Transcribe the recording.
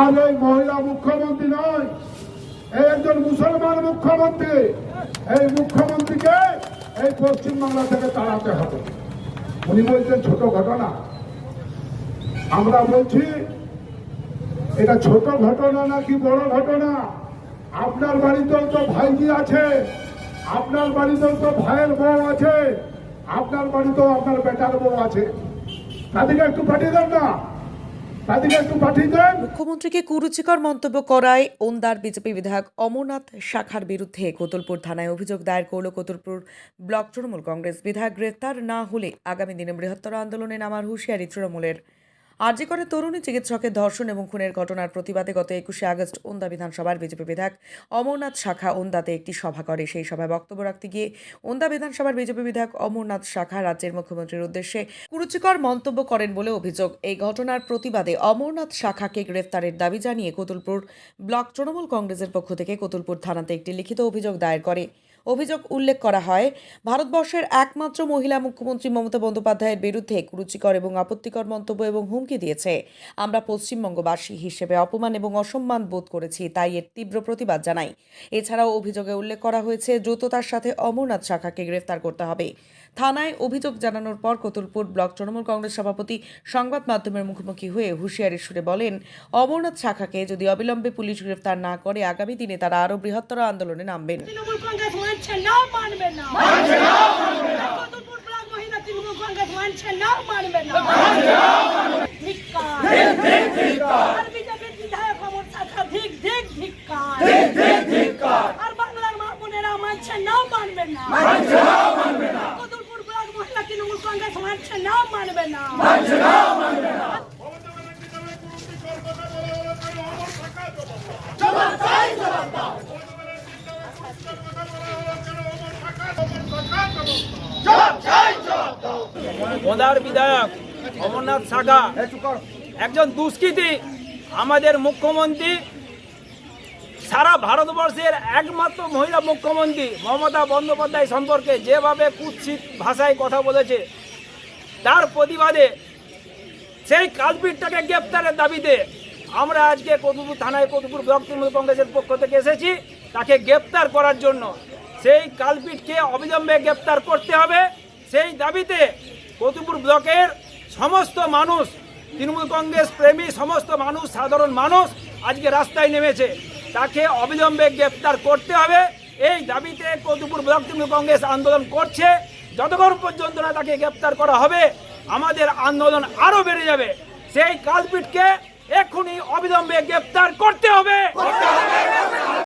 আর এই মহিলা মুখ্যমন্ত্রী নয়, এই একজন মুসলমান মুখ্যমন্ত্রী। এই মুখ্যমন্ত্রীকে এই পশ্চিমবাংলা থেকে তাড়াতে হবে। উনি বলছেন, ছোট ঘটনা। আমরা বলছি, এটা ছোট ঘটনা নাকি বড় ঘটনা? আপনার বাড়িতেও তো ভাইজি আছে, আপনার বাড়িতেও তো ভাইয়ের বউ আছে, আপনার বাড়িতেও আপনার বেটার বউ আছে। তাদেরকে একটু পাঠিয়ে দেন না তাদেরকে একটু পাঠিয়ে দেন মুখ্যমন্ত্রীকে কুরুচিকর মন্তব্য করায় ওন্দার বিজেপি বিধায়ক অমরনাথ শাখার বিরুদ্ধে কোতলপুর থানায় অভিযোগ দায়ের করল কোতুলপুর ব্লক তৃণমূল কংগ্রেস বিধায়ক গ্রেফতার না হলে আগামী দিনে বৃহত্তর আন্দোলনে নামার হুঁশিয়ারি তৃণমূলের। আর্জি করে তরুণী চিকিৎসকের ধর্ষণ এবং খুনের ঘটনার প্রতিবাদে গত একুশে আগস্ট ওন্দা বিধানসভার বিজেপি বিধায়ক অমরনাথ শাখা ওন্দাতে একটি সভা করে। সেই সভায় বক্তব্য রাখতে গিয়ে ওন্দা বিধানসভার বিজেপি বিধায়ক অমরনাথ শাখা রাজ্যের মুখ্যমন্ত্রীর উদ্দেশ্যে কুরুচিকর মন্তব্য করেন বলে অভিযোগ। এই ঘটনার প্রতিবাদে অমরনাথ শাখাকে গ্রেফতারের দাবি জানিয়ে কোতুলপুর ব্লক তৃণমূল কংগ্রেসের পক্ষ থেকে কোতুলপুর থানাতে একটি লিখিত অভিযোগ দায়ের করে। অভিযোগ উল্লেখ করা হয়। ভারতবর্ষের একমাত্র মহিলা মুখ্যমন্ত্রী মমতা বন্দ্যোপাধ্যায়ের বিরুদ্ধে কুরুচিকর এবং আপত্তিকর মন্তব্য এবং হুমকি দিয়েছে। আমরা পশ্চিমবঙ্গবাসী হিসেবে অপমান এবং অসম্মান বোধ করেছি, তাই এর তীব্র প্রতিবাদ জানাই। এছাড়াও অভিযোগে উল্লেখ করা হয়েছে, দ্রুততার সাথে অমরনাথ শাখাকে গ্রেফতার করতে হবে। থানায় অভিযোগ জানানোর পর কতুলপুর ব্লক তৃণমূল কংগ্রেস সভাপতি সংবাদ মাধ্যমের মুখোমুখি হয়ে হুঁশিয়ারির সুরে বলেন, অমরনাথ শাখাকে যদি অবিলম্বে পুলিশ গ্রেফতার না করে, আগামী দিনে তারা আরও বৃহত্তর আন্দোলনে নামবেন। মানছে না মানবে না। মানছে না মানবে না। কতপুর ব্লক মহিলা তৃণমূল কংগ্রেস মানছে না মানবে না। মানছে না। ধিক্কার। ঠিক ঠিক আর বিজেপির বিধায়ক অমর শাখা ধিক ধিক ধিক্কার। ঠিক ঠিক ধিক্কার। আর বাংলার মা বোনেরা মানছে না মানবে না। মানছে না মানবে না। কতপুর ব্লক মহিলা তৃণমূল কংগ্রেস মানছে না মানবে না। মানছে না মানবে না। ওনার বিধায়ক অমরনাথ সাগা, একজন দুষ্কৃতী, আমাদের মুখ্যমন্ত্রী, সারা ভারতবর্ষের একমাত্র মহিলা মুখ্যমন্ত্রী মমতা বন্দ্যোপাধ্যায় সম্পর্কে যেভাবে কুৎসিত ভাষায় কথা বলেছে, তার প্রতিবাদে সেই কালপিটটাকে গ্রেপ্তারের দাবিতে আমরা আজকে কতুপুর থানায় কতুপুর ব্লক তৃণমূল কংগ্রেসের পক্ষ থেকে এসেছি, তাকে গ্রেপ্তার করার জন্য সেই কালপিটকে অবিলম্বে গ্রেপ্তার করতে হবে। সেই দাবিতে কতুপুর ব্লকের সমস্ত মানুষ, তৃণমূল কংগ্রেস প্রেমী সমস্ত মানুষ, সাধারণ মানুষ আজকে রাস্তায় নেমেছে। তাকে অবিলম্বে গ্রেপ্তার করতে হবে। এই দাবিতে কতুপুর ব্লক তৃণমূল কংগ্রেস আন্দোলন করছে। যতক্ষণ পর্যন্ত না তাকে গ্রেপ্তার করা হবে, আমাদের আন্দোলন আরও বেড়ে যাবে। সেই কালপিটকে এক্ষুনি অবিলম্বে গ্রেপ্তার করতে হবে।